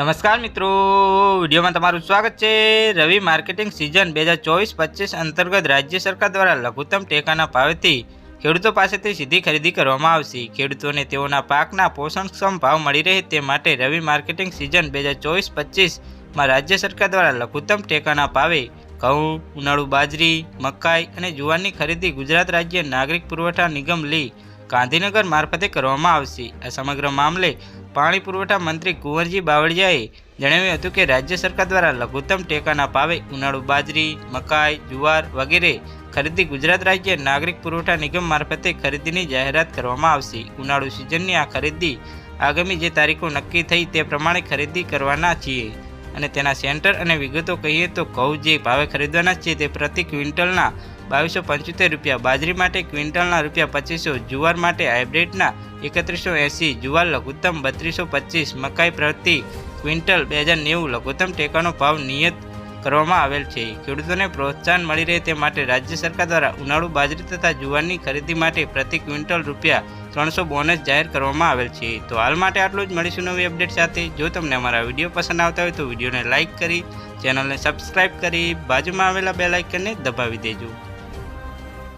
નમસ્કાર મિત્રો. વિડીયોમાં તમારું સ્વાગત છે. રવિ માર્કેટિંગ સિઝન બે હજાર ચોવીસ પચીસ અંતર્ગત રાજ્ય સરકાર દ્વારા લઘુત્તમ ટેકાના ભાવેથી ખેડૂતો પાસેથી સીધી ખરીદી કરવામાં આવશે. ખેડૂતોને તેઓના પાકના પોષણક્ષમ ભાવ મળી રહે તે માટે રવિ માર્કેટિંગ સિઝન બે હજાર ચોવીસ પચીસમાં રાજ્ય સરકાર દ્વારા લઘુત્તમ ટેકાના ભાવે ઘઉં, ઉનાળુ બાજરી, મકાઈ અને જુવારની ખરીદી ગુજરાત રાજ્ય નાગરિક પુરવઠા નિગમ લી ગાંધીનગર મારફતે કરવામાં આવશે. આ સમગ્ર મામલે પાણી પુરવઠા મંત્રી કુંવરજી બાવળિયાએ જણાવ્યું હતું કે રાજ્ય સરકાર દ્વારા લઘુત્તમ ટેકાના ભાવે ઉનાળુ બાજરી, મકાઈ, જુવાર વગેરે ખરીદી ગુજરાત રાજ્ય નાગરિક પુરવઠા નિગમ મારફતે ખરીદીની જાહેરાત કરવામાં આવશે. ઉનાળુ સિઝનની આ ખરીદી આગામી જે તારીખો નક્કી થઈ તે પ્રમાણે ખરીદી કરવાના છીએ અને તેના સેન્ટર અને વિગતો કહીએ તો ઘઉં જે ભાવે ખરીદવાના છે તે પ્રતિ ક્વિન્ટલના બાવીસો પંચોતેર રૂપિયા, બાજરી માટે ક્વિન્ટલના રૂપિયા પચીસો, જુવાર માટે હાઇબ્રિડના એકત્રીસો એંસી, જુવાર લઘુત્તમ બત્રીસો પચીસ, મકાઈ પ્રતિ ક્વિન્ટલ બે હજાર નેવું લઘુત્તમ ટેકાનો ભાવ નિયત કરવામાં આવેલ છે. ખેડૂતોને પ્રોત્સાહન મળી રહે તે માટે રાજ્ય સરકાર દ્વારા ઉનાળુ બાજરી તથા જુવારની ખરીદી માટે પ્રતિ ક્વિન્ટલ રૂપિયા ત્રણસો બોનસ જાહેર કરવામાં આવેલ છે. તો હાલ માટે આટલું જ. મળીશું નવી અપડેટ સાથે. જો તમને અમારા વીડિયો પસંદ આવતા હોય તો વિડીયોને લાઇક કરી, ચેનલને સબસ્ક્રાઇબ કરી, બાજુમાં આવેલા બે લાઇકનને દબાવી દેજો.